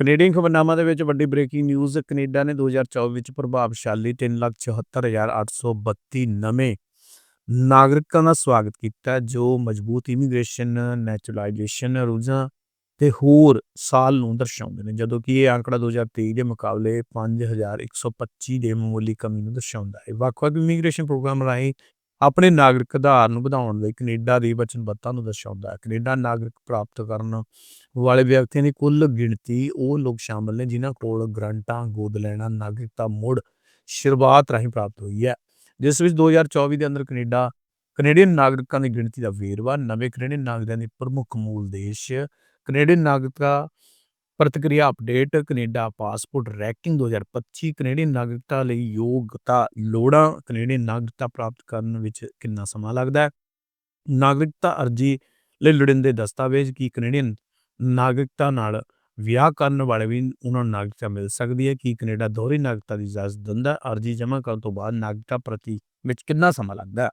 Canadian ਖਬਰਨਾਮਾ ਦੇ ਵਿੱਚ ਵੱਡੀ ਬ੍ਰੇਕਿੰਗ ਨਿਊਜ਼, ਕੈਨੇਡਾ ਨੇ 2024 ਵਿੱਚ ਪ੍ਰਭਾਵਸ਼ਾਲੀ 374832 ਨਵੇਂ ਨਾਗਰਿਕਾਂ ਦਾ ਸਵਾਗਤ ਕੀਤਾ ਜੋ ਮਜ਼ਬੂਤ ਇਮੀਗ੍ਰੇਸ਼ਨ, ਨੈਚੁਰਲਾਈਜੇਸ਼ਨ ਰੂਲਾਂ ਤੇ ਹੋਰ ਸਾਲ ਨੂੰ ਦਰਸਾਉਂਦੇ ਨੇ, ਜਦੋਂ ਕਿ ਇਹ ਅੰਕੜਾ 2023 ਦੇ ਮੁਕਾਬਲੇ 5125 ਦੇ ਮਾਮੂਲੀ ਕਮੀ ਨੂੰ ਦਰਸਾਉਂਦਾ ਹੈ। ਵੱਖ-ਵੱਖ ਇਮੀਗ੍ਰੇਸ਼ਨ ਪ੍ਰੋਗਰਾਮ ਰਾਹੀਂ ਆਪਣੇ ਨਾਗਰਿਕ ਆਧਾਰ ਨੂੰ ਵਧਾਉਣ ਲਈ ਕੈਨੇਡਾ ਦੀ ਵਚਨਬੱਧਤਾ ਨੂੰ ਦਰਸਾਉਂਦਾ ਹੈ। ਕੈਨੇਡਾ ਨਾਗਰਿਕ ਪ੍ਰਾਪਤ ਕਰਨ ਵਾਲੇ ਵਿਅਕਤੀਆਂ ਦੀ ਕੁੱਲ ਗਿਣਤੀ ਉਹ ਲੋਕ ਸ਼ਾਮਲ ਨੇ ਜਿਨ੍ਹਾਂ ਕੋਲ ਗ੍ਰਾਂਟਾਂ, ਗੋਦ ਲੈਣਾ, ਨਾਗਰਿਕਤਾ, ਮੁੜ ਸ਼ੁਰੂਆਤ ਰਾਹੀਂ ਪ੍ਰਾਪਤ ਹੋਈ ਹੈ। ਜਿਸ ਵਿੱਚ 2024 ਦੇ ਅੰਦਰ ਕੈਨੇਡਾ, ਕੈਨੇਡੀਅਨ ਨਾਗਰਿਕਾਂ ਦੀ ਗਿਣਤੀ ਦਾ ਵੇਰਵਾ, ਨਵੇਂ ਕੈਨੇਡੀਅਨ ਨਾਗਰਿਕਾਂ ਦੇ ਪ੍ਰਮੁੱਖ ਮੂਲ ਦੇਸ਼, ਕੈਨੇਡੀਅਨ ਨਾਗਰਿਕਤਾ ਪ੍ਰਤੀਕਿਰਿਆ update, Canada passport ranking 2025 Canadian ਨਾਗਰਿਕਤਾ ਲਈ ਯੋਗਤਾ ਲੋੜਾਂ ਕੈਨੇਡੀਅਨ ਨਾਗਰਿਕਤਾ ਪ੍ਰਾਪਤ ਕਰਨ ਵਿੱਚ ਕਿੰਨਾ ਸਮਾਂ ਲੱਗਦਾ ਹੈ? ਨਾਗਰਿਕਤਾ ਅਰਜੀ ਲਈ ਲੋੜੀਂਦੇ ਦਸਤਾਵੇਜ਼ ਕੀ ਕੈਨੇਡੀਅਨ ਨਾਗਰਿਕਤਾ ਨਾਲ ਵਿਆਹ ਕਰਨ ਵਾਲੇ ਵੀ ਉਹਨਾਂ ਨੂੰ ਨਾਗਰਿਕਤਾ ਮਿਲ ਸਕਦੀ ਹੈ? ਕਿ ਕੈਨੇਡਾ ਦੋਹਰੀ ਨਾਗਰਿਕਤਾ ਦੀ ਇਜਾਜ਼ਤ ਦਿੰਦਾ ਅਰਜੀ ਜਮ੍ਹਾਂ ਕਰਨ ਤੋਂ ਬਾਅਦ ਨਾਗਰਿਕਤਾ ਪ੍ਰਤੀ ਵਿੱਚ ਕਿੰਨਾ ਸਮਾਂ ਲੱਗਦਾ ਹੈ?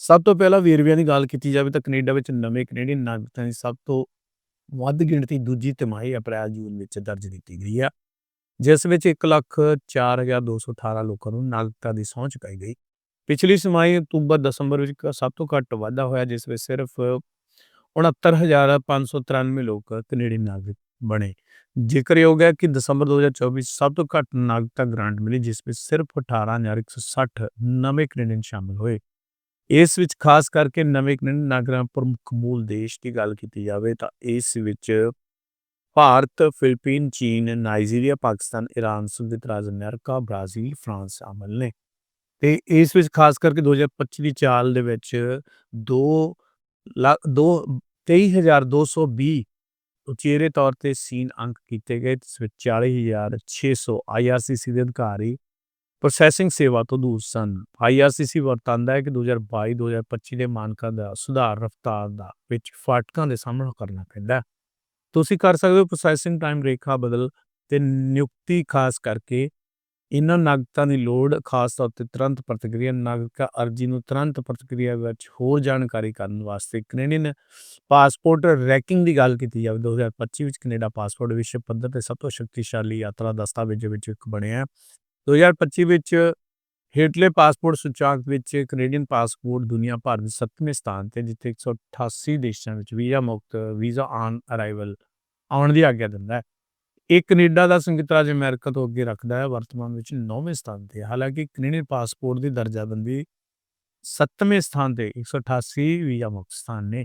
ਸਭ ਤੋਂ ਪਹਿਲਾਂ ਵੇਰਵਿਆਂ ਦੀ ਗੱਲ ਕੀਤੀ ਜਾਵੇ ਤਾਂ ਕੈਨੇਡਾ ਵਿੱਚ ਨਵੇਂ ਕੈਨੇਡੀਅਨ ਨਾਗਰਿਕਾਂ ਦੀ ਸਭ ਤੋਂ ਵੱਧ ਗਿਣਤੀ ਦੂਜੀ ਤਿਮਾਹੀ ਅਪ੍ਰੈਲ ਜੂਨ ਵਿੱਚ ਦਰਜ ਕੀਤੀ ਗਈ ਹੈ ਜਿਸ ਵਿੱਚ 104218 ਲੋਕਾਂ ਨੂੰ ਨਾਗਰਿਕਤਾ ਦੀ ਸਹੁੰ ਚੁਕਾਈ ਗਈ। ਪਿਛਲੀ ਤਿਮਾਹੀ ਅਕਤੂਬਰ ਦਸੰਬਰ ਵਿੱਚ ਸਭ ਤੋਂ ਘੱਟ ਵਾਧਾ ਹੋਇਆ, ਜਿਸ ਵਿੱਚ ਸਿਰਫ 69593 ਲੋਕ ਕੈਨੇਡੀਅਨ ਨਾਗਰਿਕ ਬਣੇ। ਜ਼ਿਕਰਯੋਗ ਹੈ ਕਿ ਦਸੰਬਰ 2024 ਵਿੱਚ ਸਭ ਤੋਂ ਘੱਟ ਨਾਗਰਿਕਤਾ ਗ੍ਰਾਂਟ ਮਿਲੀ, ਜਿਸ ਵਿੱਚ ਸਿਰਫ 18160 ਨਵੇਂ ਕੈਨੇਡੀਅਨ ਸ਼ਾਮਲ ਹੋਏ। ਇਸ ਵਿੱਚ ਖਾਸ ਕਰਕੇ ਨਵੇਂ ਨਾਗਰਾਂ ਪ੍ਰਮੁੱਖ ਮੂਲ ਦੇਸ਼ ਦੀ ਗੱਲ ਕੀਤੀ ਜਾਵੇ ਤਾਂ ਇਸ ਵਿੱਚ ਭਾਰਤ, ਫਿਲੀਪੀਨ, ਚੀਨ, ਨਾਈਜੀਰੀਆ, ਪਾਕਿਸਤਾਨ ਈਰਾਨ ਸੰਯੁਕਤ ਰਾਜ ਅਮਰੀਕਾ, ਬ੍ਰਾਜ਼ੀਲ, ਫਰਾਂਸ ਸ਼ਾਮਲ ਨੇ। ਤੇ ਇਸ ਵਿੱਚ ਖਾਸ ਕਰਕੇ 2025 ਦੀ ਚਾਲ ਦੇ ਵਿੱਚ 2 ਲੱਖ 2 23220 ਉਚੇਰੇ ਤੌਰ ਤੇ ਸੀਨ ਅੰਕ ਕੀਤੇ ਗਏ, ਜਿਸ ਵਿੱਚ 40600 ਆਈਆਰਸੀਸੀ ਦੇ ਅਧਿਕਾਰੀ ਪ੍ਰੋਸੈਸਿੰਗ ਸੇਵਾ ਤੋਂ ਦੂਰ ਸਨ। ਆਈਆਰਸੀਸੀ ਵਰਤਾਂਦਾ ਹੈ ਕਿ 2022-2025 ਦੇ ਮਾਨਕਾਂ ਦਾ ਸੁਧਾਰ ਰਫਤਾਰ ਦਾ ਵਿੱਚ ਫਾਟਕਾਂ ਦੇ ਸਾਹਮਣਾ ਕਰਨਾ ਪੈਂਦਾ ਤੁਸੀਂ ਕਰ ਸਕਦੇ ਹੋ ਪ੍ਰੋਸੈਸਿੰਗ ਟਾਈਮ ਰੇਖਾ ਬਦਲ ਤੇ ਨਿਯੁਕਤੀ ਖਾਸ ਕਰਕੇ ਇਹਨਾਂ ਨਾਗਰਿਕਾਂ ਦੀ ਲੋੜ, ਖਾਸ ਤੌਰ ਤੇ ਤੁਰੰਤ ਪ੍ਰਤੀਕਿਰਿਆ ਨਾਗਰਿਕਾ ਅਰਜੀ ਨੂੰ ਤੁਰੰਤ ਪ੍ਰਤੀਕਿਰਿਆ ਵਿੱਚ ਹੋਰ ਜਾਣਕਾਰੀ ਕਰਨ ਵਾਸਤੇ ਕੈਨੇਡੀਅਨ ਪਾਸਪੋਰਟ ਰੈਕਿੰਗ ਦੀ ਗੱਲ ਕੀਤੀ ਜਾਵੇ 2025 ਵਿੱਚ ਕੈਨੇਡਾ ਪਾਸਪੋਰਟ ਵਿਸ਼ਵ ਪੱਧਰ ਤੇ ਸਭ ਤੋਂ ਸ਼ਕਤੀਸ਼ਾਲੀ ਯਾਤਰਾ ਦਸਤਾਵੇਜ਼ ਵਿੱਚ ਇੱਕ ਬਣਿਆ 2025 ਵਿੱਚ ਹੇਠਲੇ ਪਾਸਪੋਰਟ ਸੂਚਾਂਕ ਵਿੱਚ ਕੈਨੇਡੀਅਨ ਪਾਸਪੋਰਟ ਦੁਨੀਆ ਭਰ ਵਿੱਚ 7ਵੇਂ ਸਥਾਨ ਤੇ, ਜਿੱਥੇ 188 ਦੇਸ਼ਾਂ ਵਿੱਚ ਵੀਜ਼ਾ ਮੁਕਤ, ਵੀਜ਼ਾ ਆਨ ਅਰਾਈਵਲ ਆਉਣ ਦੀ ਆਗਿਆ ਦਿੰਦਾ ਹੈ। ਇਹ ਕੈਨੇਡਾ ਦਾ ਸੰਯੁਕਤ ਰਾਜ ਅਮਰੀਕਾ ਤੋਂ ਅੱਗੇ ਰੱਖਦਾ ਹੈ, ਵਰਤਮਾਨ ਵਿੱਚ 9ਵੇਂ ਸਥਾਨ ਤੇ। ਹਾਲਾਂਕਿ ਕੈਨੇਡੀਅਨ ਪਾਸਪੋਰਟ ਦੀ ਦਰਜਾਬੰਦੀ 7ਵੇਂ ਸਥਾਨ ਤੇ 188 ਵੀਜ਼ਾ ਮੁਕਤ ਸਥਾਨ ਨੇ।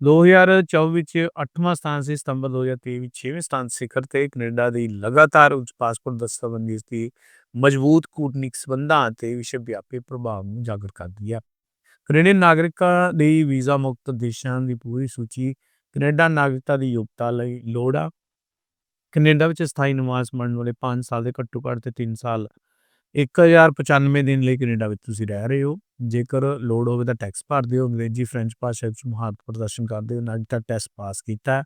2024 ਵਿੱਚ 8ਵਾਂ ਸਥਾਨ ਸੀ, ਸਤੰਬਰ 2023 ਵਿੱਚ 6ਵੇਂ ਸਥਾਨ ਸਿਖਰ ਤੇ ਕੈਨੇਡਾ ਦੀ ਲਗਾਤਾਰ ਉੱਚ ਪਾਸਪੋਰਟ ਦਸਤਾਵੇਜ਼ ਦੀ ਮਜ਼ਬੂਤ ਕੂਟਨੀਕ ਸਬੰਧਾਂ ਅਤੇ ਵਿਸ਼ਵ ਵਿਆਪੀ ਪ੍ਰਭਾਵ ਨੂੰ ਜਾਗਰ ਕਰਦੀ ਹੈ। ਕੈਨੇਡੀਅਨ ਨਾਗਰਿਕਾਂ ਲਈ ਵੀਜ਼ਾ ਮੁਕਤ ਦੇਸ਼ਾਂ ਦੀ ਪੂਰੀ ਸੂਚੀ, ਕੈਨੇਡਾ ਨਾਗਰਿਕਤਾ ਦੀ ਯੋਗਤਾ ਲਈ ਲੋੜ ਆ। ਕੈਨੇਡਾ ਵਿੱਚ ਸਥਾਈ ਨਿਵਾਸ ਬਣਨ ਵਾਲੇ 5 ਸਾਲ ਦੇ ਘੱਟੋ ਘੱਟ ਤੇ 3 ਸਾਲ 1095 ਦਿਨ ਲਈ ਕੈਨੇਡਾ ਵਿੱਚ ਤੁਸੀਂ ਰਹਿ ਰਹੇ ਹੋ। ਜੇਕਰ ਲੋੜ ਹੋਵੇ ਤਾਂ ਟੈਕਸ ਭਰਦੇ ਹੋ, ਅੰਗਰੇਜ਼ੀ, ਫ੍ਰੈਂਚ ਭਾਸ਼ਾ ਵਿੱਚ ਮਹਾਰਤ ਪ੍ਰਦਰਸ਼ਨ ਕਰਦੇ ਹੋ, ਨਾਗਰਿਕਤਾ ਟੈਸਟ ਪਾਸ ਕੀਤਾ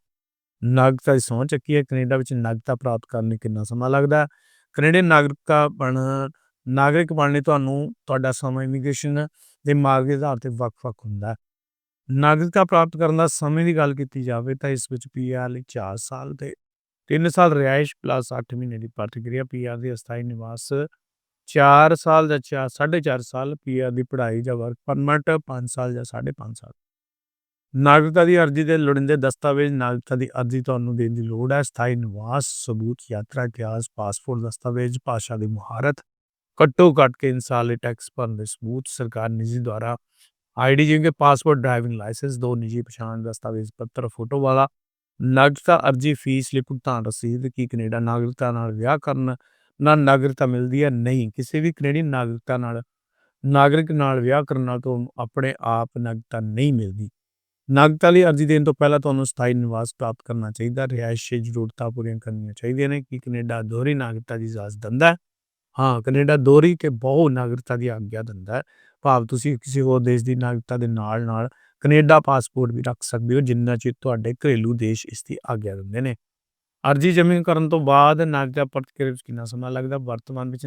ਨਾਗਰਿਕਤਾ ਦੀ ਸਹੁੰ ਚੱਕੀ ਹੈ, ਕੈਨੇਡਾ ਵਿੱਚ ਨਾਗਰਿਕਤਾ ਪ੍ਰਾਪਤ ਕਰਨ ਲਈ ਕਿੰਨਾ ਸਮਾਂ ਲੱਗਦਾ ਕੈਨੇਡੀਅਨ ਨਾਗਰਿਕਤਾ ਬਣ, ਨਾਗਰਿਕ ਬਣਨ ਲਈ ਤੁਹਾਨੂੰ ਤੁਹਾਡਾ ਸਮਾਂ ਇਮੀਗ੍ਰੇਸ਼ਨ ਦੇ ਮਾਰਗ ਦੇ ਆਧਾਰ ਤੇ ਵੱਖ-ਵੱਖ ਹੁੰਦਾ। ਹੈ ਨਾਗਰਿਕਤਾ ਪ੍ਰਾਪਤ ਕਰਨ ਦਾ ਸਮੇਂ ਦੀ ਗੱਲ ਕੀਤੀ ਜਾਵੇ ਤਾਂ ਇਸ ਵਿੱਚ ਪੀਆਰ ਲਈ 4 ਸਾਲ ਤੇ 3 ਸਾਲ ਰਿਹਾਇਸ਼ ਪਲੱਸ 8 ਮਹੀਨੇ ਦੀ ਪ੍ਰਤੀਕਿਰਿਆ ਪੀਆਰ ਦੀ ਅਸਥਾਈ ਨਿਵਾਸ 4 ਸਾਲ ਜਾਂ 4 4.5 ਸਾਲ ਪੀਆਰ ਦੀ ਪੜ੍ਹਾਈ ਜਾਂ ਵਰਕ ਪਰਮਿਟ 5 ਸਾਲ ਜਾਂ 5.5 ਸਾਲ। ਨਾਗਰਿਕਤਾ ਦੀ ਅਰਜ਼ੀ ਦੇ ਲੋੜੀਂਦੇ ਦਸਤਾਵੇਜ਼, ਨਾਗਰਿਕਤਾ ਦੀ ਅਰਜ਼ੀ ਤੁਹਾਨੂੰ ਦੇਣ ਦੀ ਲੋੜ ਹੈ। ਸਥਾਈ ਨਿਵਾਸ, ਸਬੂਤ, ਯਾਤਰਾ, ਇਤਿਹਾਸ, ਪਾਸਪੋਰਟ ਦਸਤਾਵੇਜ਼, ਭਾਸ਼ਾ ਦੀ ਮੁਹਾਰਤ, ਘੱਟੋ ਘੱਟ ਕੇ ਇਨਸਾਨ ਲਈ ਟੈਕਸ ਭਰਨ ਦੇ ਸਬੂਤ, ਸਰਕਾਰ ਨਿੱਜੀ ਦੁਆਰਾ ਆਈਡੀ ਜਿਵੇਂ ਕਿ ਪਾਸਪੋਰਟ, ਡਰਾਈਵਿੰਗ ਲਾਇਸੈਂਸ, ਦੋ ਨਿੱਜੀ ਪਛਾਣ ਦਸਤਾਵੇਜ਼, ਪੱਤਰ, ਫੋਟੋ ਵਾਲਾ। ਨਾਗਰਿਕਤਾ ਅਰਜੀ, ਫੀਸ ਲਈ ਭੁਗਤਾਨ ਰਸੀਦ, ਕੀ ਕੈਨੇਡਾ ਨਾਗਰਿਕਤਾ ਨਾਲ ਵਿਆਹ ਕਰਨ ਨਾਲ ਨਾਗਰਿਕਤਾ ਮਿਲਦੀ ਹੈ? ਨਹੀਂ। ਕਿਸੇ ਵੀ ਕੈਨੇਡੀਅਨ ਨਾਗਰਿਕਤਾ ਨਾਲ, ਨਾਗਰਿਕ ਨਾਲ ਵਿਆਹ ਕਰਨ ਨਾਲ ਤੁਹਾਨੂੰ ਆਪਣੇ ਆਪ ਨਾਗਰਿਕਤਾ ਨਹੀਂ ਮਿਲਦੀ। ਨਾਗਰਿਕਤਾ ਲਈ ਅਰਜੀ ਦੇਣ ਤੋਂ ਪਹਿਲਾਂ ਤੁਹਾਨੂੰ ਸਥਾਈ ਨਿਵਾਸ ਪ੍ਰਾਪਤ ਕਰਨਾ ਚਾਹੀਦਾ। ਰਿਹਾਇਸ਼ੀ ਜ਼ਰੂਰਤਾਂ ਪੂਰੀਆਂ ਕਰਨੀਆਂ ਚਾਹੀਦੀਆਂ ਨੇ, ਕਿ ਕੈਨੇਡਾ ਦੋਹਰੀ ਨਾਗਰਿਕਤਾ ਦੀ ਇਜਾਜ਼ਤ ਦਿੰਦਾ ਹੈ? ਹਾਂ, ਕੈਨੇਡਾ ਦੋਹਰੀ ਕੇ ਬਹੁ ਨਾਗਰਿਕਤਾ ਦੀ ਆਗਿਆ ਦਿੰਦਾ ਹੈ। ਭਾਵ ਤੁਸੀਂ ਕਿਸੇ ਹੋਰ ਦੇਸ਼ ਦੀ ਨਾਗਰਿਕਤਾ ਦੇ ਨਾਲ ਨਾਲ ਕੈਨੇਡਾ ਪਾਸਪੋਰਟ ਵੀ ਰੱਖ ਸਕਦੇ ਹੋ, ਜਿੰਨਾ ਚਿਰ ਤੁਹਾਡੇ ਘਰੇਲੂ ਦੇਸ਼ ਇਸ ਦੀ ਆਗਿਆ ਦਿੰਦੇ ਨੇ। ਅਰਜੀ ਜਮ੍ਹਾਂ ਕਰਨ ਤੋਂ ਬਾਅਦ ਨਾਗਰਿਕਤਾ ਪ੍ਰਤੀਕਿਰਿਆ ਵਿੱਚ ਕਿੰਨਾ ਸਮਾਂ ਲੱਗਦਾ? ਵਰਤਮਾਨ ਵਿੱਚ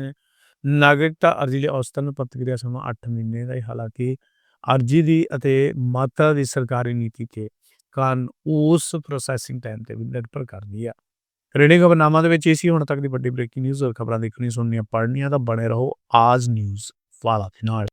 ਨਾਗਰਿਕਤਾ ਅਰਜੀ ਲਈ ਔਸਤਨ ਪ੍ਰਤੀਕਿਰਿਆ ਸਮਾਂ 8 ਮਹੀਨੇ ਦਾ ਹੈ। ਹਾਲਾਂਕਿ ਅਰਜੀ ਦੀ ਅਤੇ ਮਾਤਰਾ ਦੀ ਸਰਕਾਰੀ ਨੀਤੀ ਤੇ ਕਾਰਨ ਉਸ ਪ੍ਰੋਸੈਸਿੰਗ ਟਾਈਮ ਤੇ ਵੀ ਨਿਰਭਰ ਕਰਦੀ ਹੈ ਕੈਨੇਡੀਅਨ ਖਬਰਨਾਮਾ ਦੇ ਵਿੱਚ ਇਹ ਸੀ, ਹੁਣ ਤੱਕ ਦੀ ਵੱਡੀ ਬ੍ਰੇਕਿੰਗ ਨਿਊਜ਼ ਔਰ ਖਬਰਾਂ ਦੇਖਣੀ ਸੁਣਨੀਆਂ, ਪੜ੍ਹਨੀਆਂ ਤਾਂ ਬਣੇ ਰਹੋ ਆਜ ਨਿਊਜ਼ ਵਾਲਾ ਦੇ ਨਾਲ।